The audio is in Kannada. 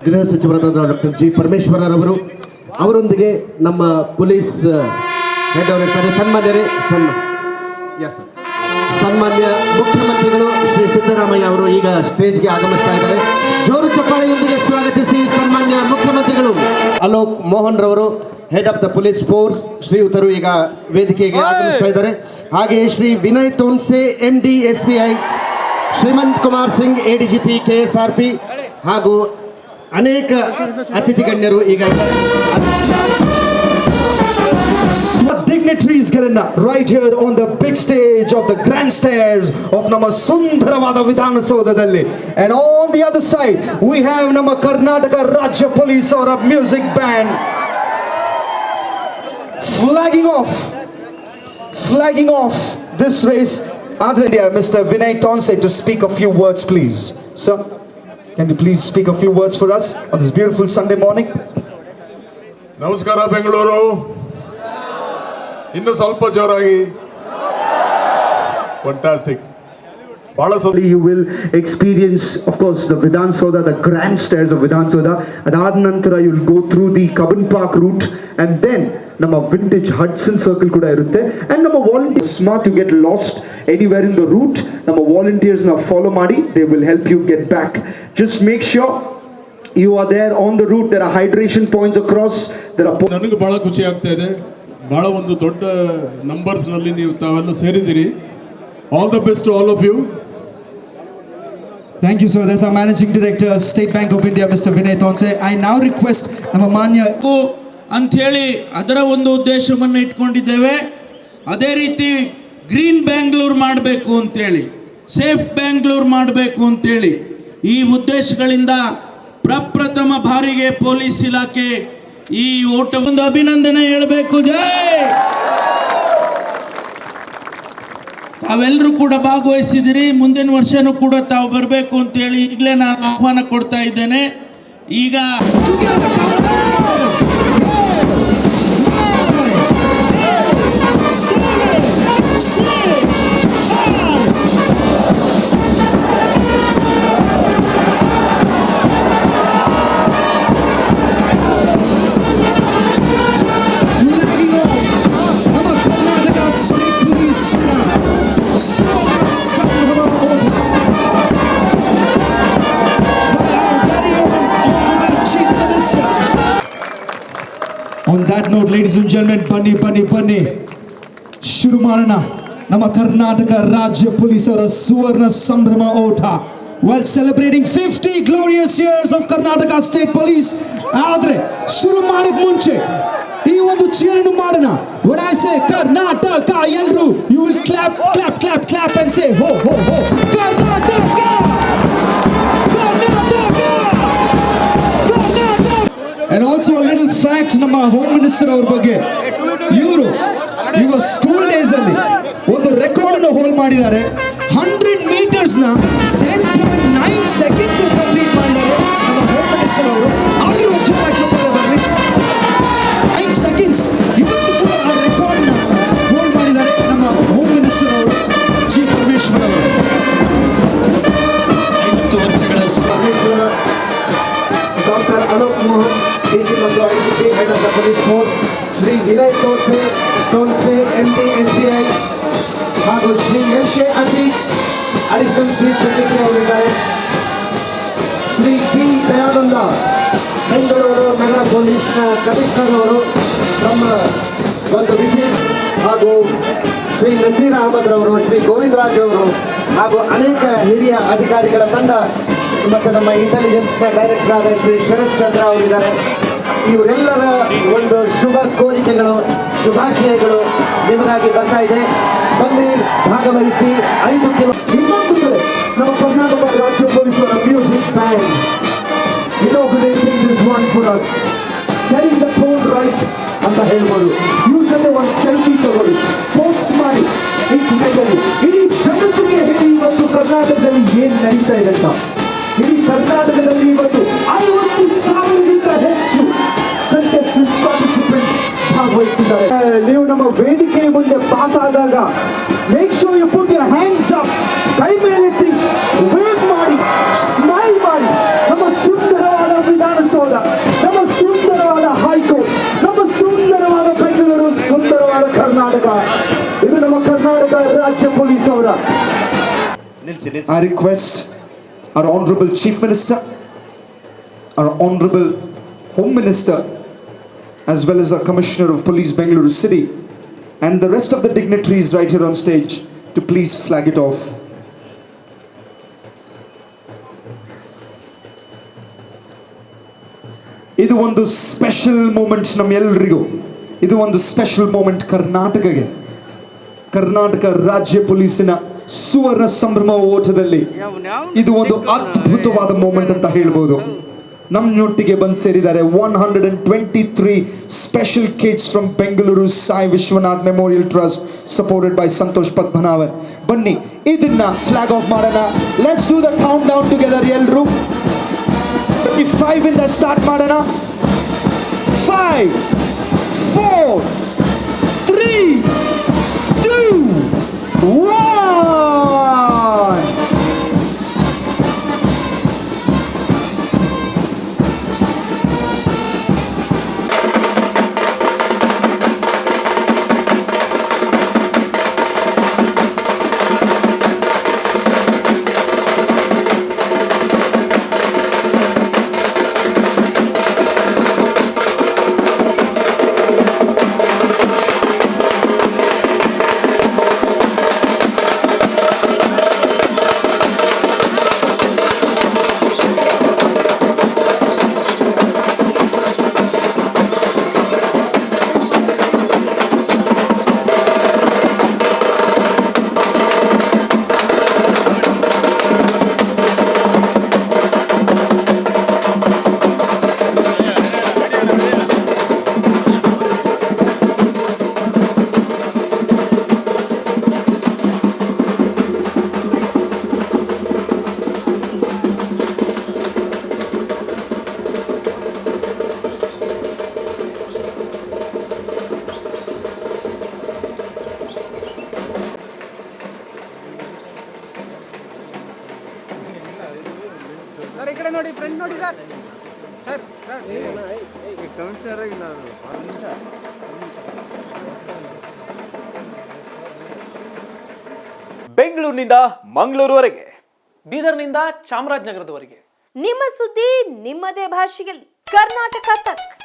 ಗೃಹ ಸಚಿವರಾದ ಡಾಕ್ಟರ್ ಜಿ ಪರಮೇಶ್ವರರವರು ಅವರೊಂದಿಗೆ ನಮ್ಮ ಪೊಲೀಸ್ ಹೆಡ್ ಅವರಿರ್ತಾರೆ ಸನ್ಮಾನ್ಯರೇ ಸನ್ಮ ಎಸ್ ಸನ್ಮಾನ್ಯ ಮುಖ್ಯಮಂತ್ರಿಗಳು ಶ್ರೀ ಸಿದ್ದರಾಮಯ್ಯ ಅವರು ಈಗ ಸ್ಟೇಜ್ಗೆ ಆಗಮಿಸ್ತಾ ಇದ್ದಾರೆ. ಜೋರು ಚಪ್ಪಾಳೆಯೊಂದಿಗೆ ಸ್ವಾಗತಿಸಿ ಸನ್ಮಾನ್ಯ ಮುಖ್ಯಮಂತ್ರಿಗಳು. ಅಲೋಕ್ ಮೋಹನ್ ರವರು head of the police force ಶ್ರೀಯುತರು ಈಗ ವೇದಿಕೆಗೆ ಆಗಮಿಸ್ತಾ ಇದ್ದಾರೆ. ಹಾಗೆಯೇ Shri Vinay Tonse M D S B I Shrimant Kumar Singh A D G P K S R P ಹಾಗೂ ಅನೇಕ ಅತಿಥಿ ಗಣ್ಯರು ಈಗ ಗಳನ್ನ right here on the big stage of the grand stairs of ನಮ್ಮ ಸುಂದರವಾದ ವಿಧಾನಸೌಧದಲ್ಲಿ and on the other side we have ನಮ್ಮ ಕರ್ನಾಟಕ ರಾಜ್ಯ ಪೊಲೀಸ್ ಅವರ music band off flagging off this race Adre India Mr. Vinay Tonse to speak a few words please sir can you please speak a few words for us on this beautiful Sunday morning ನಮಸ್ಕಾರ ಬೆಂಗಳೂರು ಇನ್ನು ಸ್ವಲ್ಪ ಜೋರಾಗಿ ಫಂಟಾಸ್ಟಿಕ್ ಬಹಳ ಸಂತೋಷ you will experience, of course, the Vidhan Soda, the grand stairs of Vidhan Soda. ಅದಾದ ನಂತರ you will go through the Cubbon Park route and then ನಮ್ಮ ವಿಂಟೇಜ್ ಹಡ್ಸನ್ ಸರ್ಕಲ್ ಕೂಡ ಇರುತ್ತೆ ಅಂಡ್ ನಮ್ಮ volunteers smart you get lost anywhere in the route ನಮ್ಮ ವಾಲಂಟಿಯರ್ಸ್ನ ಫಾಲೋ ಮಾಡಿ they will help you get back just make sure you are there on the route there are hydration points across there are ನನಗೆ ಬಹಳ ಖುಷಿ ಆಗ್ತಾ ಇದೆ. ಬಹಳ ಒಂದು ದೊಡ್ಡ ನಂಬರ್ಸ್ನಲ್ಲಿ ನೀವು ತಾವೆಲ್ಲ ಸೇರಿದ್ದೀರಿ. All the best all of you Thank you sir That's our managing Director, State Bank of India Mr. Vinay Tonse I now request ನಮ್ಮ ಮಾನ್ಯ ಅಂಥೇಳಿ ಅದರ ಒಂದು ಉದ್ದೇಶವನ್ನು ಇಟ್ಕೊಂಡಿದ್ದೇವೆ. ಅದೇ ರೀತಿ ಗ್ರೀನ್ ಬ್ಯಾಂಗ್ಳೂರ್ ಮಾಡಬೇಕು ಅಂತೇಳಿ ಸೇಫ್ ಬ್ಯಾಂಗ್ಳೂರ್ ಮಾಡಬೇಕು ಅಂತೇಳಿ, ಈ ಉದ್ದೇಶಗಳಿಂದ ಪ್ರಪ್ರಥಮ ಬಾರಿಗೆ ಪೊಲೀಸ್ ಇಲಾಖೆ ಈ ಓಟ ಒಂದು ಅಭಿನಂದನೆ ಹೇಳಬೇಕು. ಜೈ! ತಾವೆಲ್ಲರೂ ಕೂಡ ಭಾಗವಹಿಸಿದಿರಿ, ಮುಂದಿನ ವರ್ಷನೂ ಕೂಡ ತಾವು ಬರಬೇಕು ಅಂತೇಳಿ ಈಗಲೇ ನಾನು ಆಹ್ವಾನ ಕೊಡ್ತಾ ಇದ್ದೇನೆ. ಈಗ That note, ladies and gentlemen, ಬನ್ನಿ ಬನ್ನಿ ಬನ್ನಿ ಶುರು ಮಾಡೋಣ ನಮ್ಮ ಕರ್ನಾಟಕ ರಾಜ್ಯ ಪೊಲೀಸರ ಸುವರ್ಣ ಸಂಭ್ರಮ ಓಟ while celebrating 50 glorious years of Karnataka State Police ಆದ್ರೆ ಶುರು ಮಾಡಕ್ ಮುಂಚೆ ಈ ಒಂದು ಚೀರನ್ನು ಮಾಡೋಣ when I say ಕರ್ನಾಟಕ ಎಲ್ರು you will clap clap clap clap and say ho ho ho a ನಮ್ಮ ಹೋಮ್ ಮಿನಿಸ್ಟರ್ ಅವ್ರ ಬಗ್ಗೆ. ಇವರು ಇವ ಸ್ಕೂಲ್ ಡೇಸ್ ಅಲ್ಲಿ ಒಂದು ರೆಕಾರ್ಡ್ ಹೋಲ್ಡ್ ಮಾಡಿದ್ದಾರೆ. Hundred metres nine seconds complete ಮಾಡಿದ್ದಾರೆ ನಮ್ಮ ಹೋಮ್ ಮಿನಿಸ್ಟರ್ ಅವರು. ಹಾಗೂ Shri L K Atheeq additional chief secretary ಅವರಿದ್ದಾರೆ ಶ್ರೀ ಪಿ ದಯಾನಂದ ಬೆಂಗಳೂರು ನಗರ ಪೊಲೀಸ್ ಕಮಿಷನರ್ ಅವರು ನಮ್ಮ ಒಂದು ವಿಶೇಷ ಹಾಗೂ ಶ್ರೀ ನಸೀರ್ ಅಹಮದ್ ರವರು, ಶ್ರೀ ಗೋವಿಂದರಾಜ್ ಅವರು ಹಾಗೂ ಅನೇಕ ಹಿರಿಯ ಅಧಿಕಾರಿಗಳ ತಂಡ ಮತ್ತು ನಮ್ಮ ಇಂಟೆಲಿಜೆನ್ಸ್ನ ಡೈರೆಕ್ಟರ್ ಆದ ಶ್ರೀ ಶರತ್ ಚಂದ್ರ ಅವರಿದ್ದಾರೆ. ಇವರೆಲ್ಲರ ಒಂದು ಶುಭ ಕೋರಿಕೆಗಳು, ಶುಭಾಶಯಗಳು ನಿಮಗಾಗಿ ಬರ್ತಾ ಇದೆ. ಬನ್ನಿ ಭಾಗವಹಿಸಿ ಐದು ಕಿಲೋ ಇನ್ನೊಂದು ಕಡೆ ನಮ್ಮ ಕರ್ನಾಟಕ ರಾಜ್ಯ ಪೊಲೀಸರ music band. inaugurating is one for us setting the tone right ಅಂತ ಹೇಳ್ಬೋದು. ಜೊತೆ ಒಂದು ಸೆಲ್ಫಿ ತಗೊಳ್ಳಿ. ಪೋಸ್ಟ್ ಮಾಡಿ. ಇಟ್ಮೆಂಟಲ್ಲಿ ಇಡೀ ಜಗತ್ತಿಗೆ ಹೇಳಿ, ಇವತ್ತು ಕರ್ನಾಟಕದಲ್ಲಿ ಏನು ನಡೀತಾ ಇದೆ ಅಂತ. ಇಡೀ ಕರ್ನಾಟಕದಲ್ಲಿ ಇವತ್ತು ಐವತ್ತು ಸಾವಿರಕ್ಕಿಂತ ಹೆಚ್ಚು ಕಂಟೆಸ್ಟೆಂಟ್ ಪಾರ್ಟಿಸಿಪೆಂಟ್ಸ್ ಭಾಗವಹಿಸಿದ್ದಾರೆ. ನೀವು ನಮ್ಮ ವೇದಿಕೆಯ ಮುಂದೆ ಪಾಸ್ ಆದಾಗ Make sure you put your hands up. ಕೈ ಮೇಲೆತ್ತಿ ವೇಟ್ ಮಾಡಿ vidhana ಮಾಡಿ. ನಮ್ಮ ಸುಂದರವಾದ ವಿಧಾನಸೌಧ ನಮ್ಮ ಸುಂದರವಾದ ಹೈಕೋರ್ಟ್ ನಮ್ಮ ಸುಂದರವಾದ ಬೆಂಗಳೂರು ಸುಂದರವಾದ ಕರ್ನಾಟಕ. ಇದು ನಮ್ಮ ಕರ್ನಾಟಕ ರಾಜ್ಯ ಪೊಲೀಸ್ ಅವರ. I request our Honorable Chief Minister, our Honorable Home Minister, as well as our Commissioner of Police Bengaluru City, and the rest of the dignitaries right here on stage to please flag it off. ಇದು ಒಂದು ಸ್ಪೆಷಲ್ ಮೂಮೆಂಟ್ ನಮ್ಮೆಲ್ಲರಿಗೂ ಇದು ಒಂದು ಸ್ಪೆಷಲ್ ಮೂಮೆಂಟ್ ಕರ್ನಾಟಕಗೆ. ಕರ್ನಾಟಕ ರಾಜ್ಯ ಪೊಲೀಸಿನ ಸುವರ್ಣ ಸಂಭ್ರಮ ಓಟದಲ್ಲಿ. ಇದು ಒಂದು ಅದ್ಭುತವಾದ ಮೂಮೆಂಟ್ ಅಂತ ಹೇಳ್ಬೋದು. ನಮ್ಮೊಟ್ಟಿಗೆ ಬಂದು ಸೇರಿದ್ದಾರೆ one hundred and twenty three special kids from Bengaluru Sai Vishwanath memorial trust supported by Santosh Padmanabhan ಬನ್ನಿ, ಇದನ್ನ ಫ್ಲಾಗ್ ಆಫ್ ಮಾಡೋಣ. Let's do the countdown together ಎಲ್ಲರೂ ಈ ಫೈವ್ ಇಂದ ಸ್ಟಾರ್ಟ್ ಮಾಡೋಣ. Five four three two one ನೋಡಿ ಫ್ರೆಂಡ್ ನೋಡಿ ಸರ್ ಸರ್ ಸರ್ ಕಮಿಷನರ್ ಆಗಿಲ್ಲ ಒಂದು ನಿಮಿಷ ಬೆಂಗಳೂರಿನಿಂದ ಮಂಗಳೂರುವರೆಗೆ. ಬೀದರ್ನಿಂದ ಚಾಮರಾಜನಗರದವರೆಗೆ. ನಿಮ್ಮ ಸುದ್ದಿ ನಿಮ್ಮದೇ ಭಾಷೆಯಲ್ಲಿ. ಕರ್ನಾಟಕ ತಕ್.